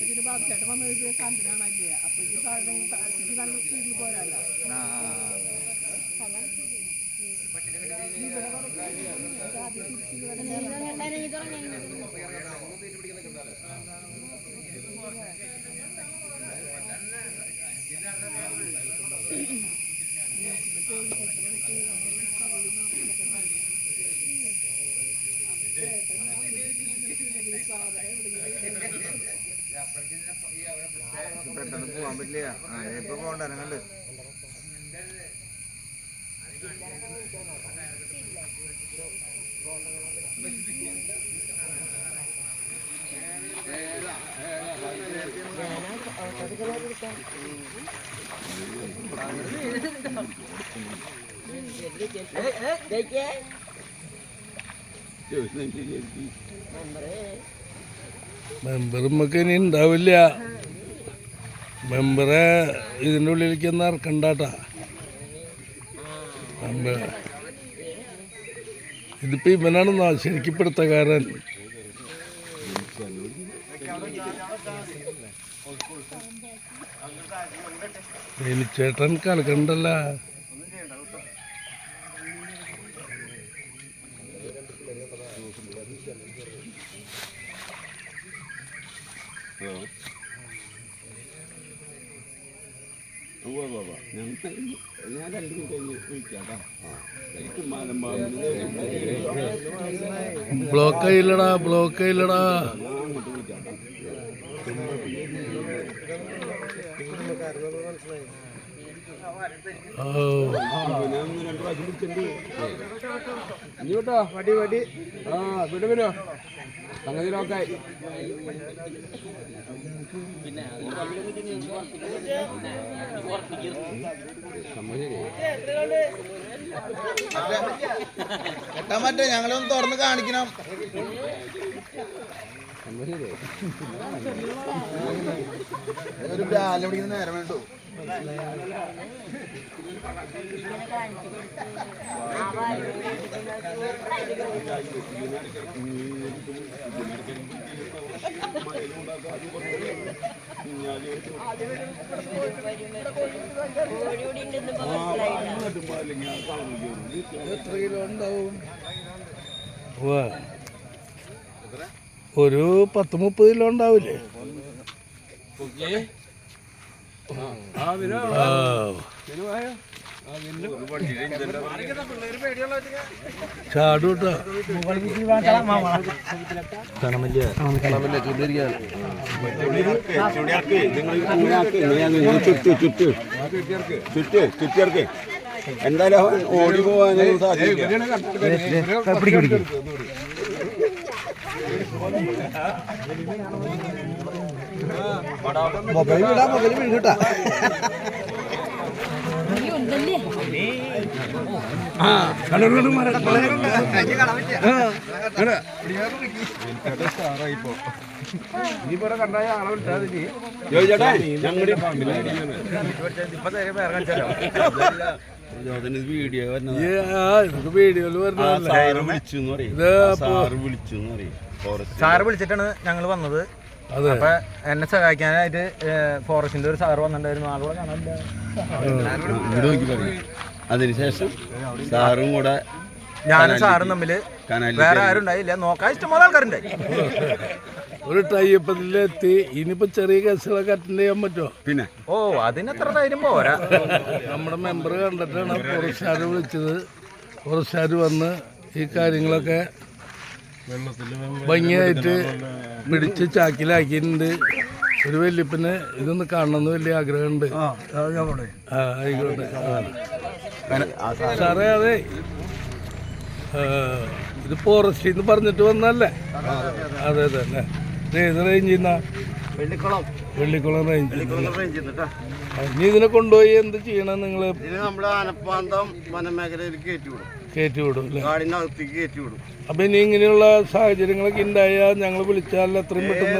പിന്നെ ബാബുചേട്ടൻ വന്നത് കണ്ടിനാണല്ലേ അപ്പൊ ഇത് സാധനം നല്ല സ്പീഡിൽ പോരാല്ലോ ആ. പെട്ടെന്ന് പോവാൻ പറ്റില്ല. ഇപ്പൊ പോകണ്ട മെമ്പർ നമുക്ക് ഇനി ഉണ്ടാവില്ല മെമ്പറെ ഇതിന്റെ ഉള്ളിലേക്ക് ഒന്ന് ഇറക്കണ്ടാട്ടാ. മെമ്പർ ഇതിപ്പോ ഇവനാണ് നാ- ശരിക്കും പിടുത്തക്കാരൻ ചേട്ടൻ കളിക്കണ്ടല്ല ഞാൻ രണ്ടു കഴിഞ്ഞ് ബ്ലോക്ക് ആയില്ലടാ ബ്ലോക്ക് ആയില്ലടാ കേട്ടോ വടി വടി ആ വിട വിടോ സംഗതി നോക്കായി കെട്ടാൻ പറ്റേ ഞങ്ങളൊന്ന് തുറന്ന് കാണിക്കണം ഒരു ബാലം പിടിക്കുന്ന നേരം വേണ്ടു ഒരു പത്ത് മുപ്പത് കിലോ ഉണ്ടാവില്ലേ? ചുറ്റിയർക്ക് എന്തായാലും ഓടി പോവാനും സാധ്യത മൊബൈൽ വിടാ മൊബൈൽ വിഴുകട്ടാ വീഡിയോ വീഡിയോയിൽ സാറ് വിളിച്ചു സാറ് വിളിച്ചിട്ടാണ് ഞങ്ങൾ വന്നത്. അപ്പൊ എന്നെ സഹായിക്കാനായിട്ട് ഫോറസ്റ്റിന്റെ ഒരു സാറ് വന്നിട്ടുണ്ടായിരുന്നു. ആളുകളെ കാണാനില്ല അതിനുശേഷം സാറും കൂടെ ഞാനും സാറും തമ്മിൽ വേറെ ആരും ഉണ്ടായില്ല. നോക്കാൻ ഇഷ്ടംപോലെ ആൾക്കാരുണ്ടായി ഒരു ടൈപ്പത്തിലെത്തി ഇനിയിപ്പോ ചെറിയ കേസുകളൊക്കെ അറ്റൻഡ് ചെയ്യാൻ പറ്റുമോ? പിന്നെ? ഓ അതിനത്ര ധൈര്യം പോരാ. നമ്മുടെ മെമ്പർ കണ്ടിട്ടാണ് ഫോറസ്റ്റുകാർ വിളിച്ചത്. ഫോറസ്റ്റുകാർ വന്ന് ഈ കാര്യങ്ങളൊക്കെ ഭംഗിയായിട്ട് പിടിച്ച് ചാക്കിലാക്കിയിട്ടുണ്ട്. ഒരു വല്യപ്പന് ഇതൊന്ന് കാണണമെന്ന് വലിയ ആഗ്രഹമുണ്ട്. ആ ആയിക്കോട്ടെ. ആ. സാറേ അതെ. ഇത് ഫോറസ്റ്റിൽ നിന്ന് പറഞ്ഞിട്ട് വന്നല്ലേ അതെ അതെ. അല്ലേ? ഇത് ഏത് റേഞ്ചിൽ നിന്നാ വെള്ളിക്കുളം വെള്ളിക്കുളം റേഞ്ചിൽ ഇനി ഇതിനെ കൊണ്ടുപോയി എന്ത് ചെയ്യണം നിങ്ങൾ ഇതിന് നമ്മൾ ആനപ്പാന്തം വനമേഖലയിൽ കയറ്റി വിടും. കയറ്റി അപ്പൊ ഇനി ഇങ്ങനെയുള്ള സാഹചര്യങ്ങളൊക്കെ ഉണ്ടായാൽ ഞങ്ങൾ വിളിച്ചാൽ എത്രയും പെട്ടെന്ന്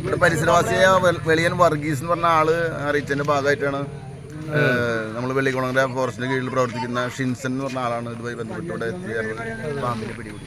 ഇവിടെ പരിസരവാസിയായ വെളിയൻ വർഗീസ് എന്ന് പറഞ്ഞ ആൾ അറിയിച്ചതിന്റെ ഭാഗമായിട്ടാണ് നമ്മൾ വെള്ളിക്കുളങ്ങര ഫോറസ്റ്റിന്റെ കീഴിൽ പ്രവർത്തിക്കുന്ന ഷിൻസൺ എന്ന് പറഞ്ഞ ആളാണ് ഇതുമായി ബന്ധപ്പെട്ട് ഇവിടെ എത്തിയ പാമ്പിനെ പിടികൂടി.